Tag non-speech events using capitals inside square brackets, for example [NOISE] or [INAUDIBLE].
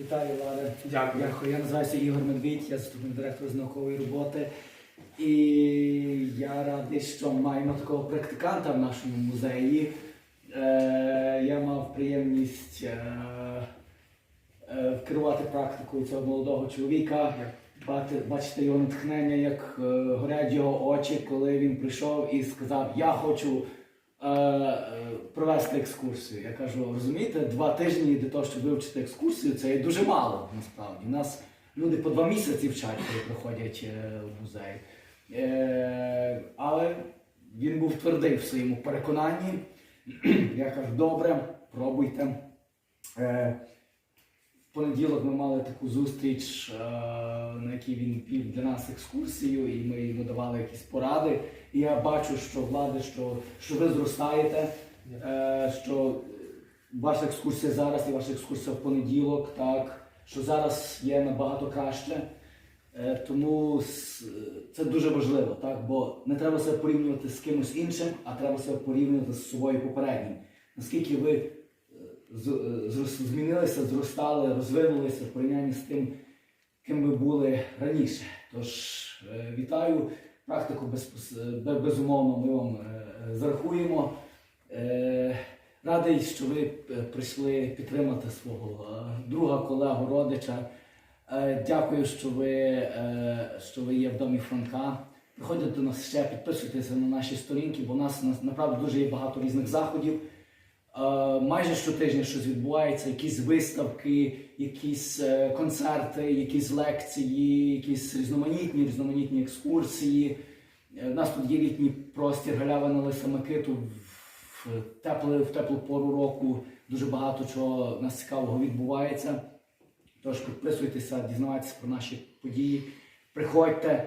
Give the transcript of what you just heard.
Вітаю, Влади. Дякую. Дякую. Я називаюся Ігор Медвідь, я заступник директора з наукової роботи. І я радий, що маємо такого практиканта в нашому музеї. Е, я мав приємність е, е, керувати практикою цього молодого чоловіка. Бати- Бачити його натхнення, як е, горять його очі, коли він прийшов і сказав: Я хочу провести екскурсію. Я кажу, розумієте, два тижні для того, щоб вивчити екскурсію, це є дуже мало насправді. У нас люди по два місяці вчать, коли приходять е, в музей. Е, але він був твердий в своєму переконанні. [CLEARS THROAT] Я кажу, добре, пробуйте. Понеділок ми мали таку зустріч, е, на якій він пів для нас екскурсію, і ми йому давали якісь поради. І я бачу, що влади, що, що ви зростаєте, е, що ваша екскурсія зараз і ваша екскурсія в понеділок, так, що зараз є набагато краще. Е, Тому це дуже важливо, так? бо не треба себе порівнювати з кимось іншим, а треба себе порівнювати з собою попереднім. Наскільки ви змінилися, зростали, розвинулися в порівнянні з тим, ким ви були раніше. Тож е, вітаю, практику е, бе- безумовно ми вам е, е, зарахуємо. Е, Радий, що ви е, прийшли підтримати свого е, друга, колегу, родича. Е, Дякую, що ви, е, що ви є в домі Франка. Приходьте до нас ще, підписуйтеся на наші сторінки, бо у нас на- направду дуже є багато різних заходів. Е, Майже щотижня щось відбувається, якісь виставки, якісь е, концерти, якісь лекції, якісь різноманітні, різноманітні екскурсії. Е, У нас тут є літній простір галявина Лиса Микиту в, теплу, в теплу пору року. Дуже багато чого нас цікавого відбувається. Тож підписуйтеся, дізнавайтеся про наші події. Приходьте.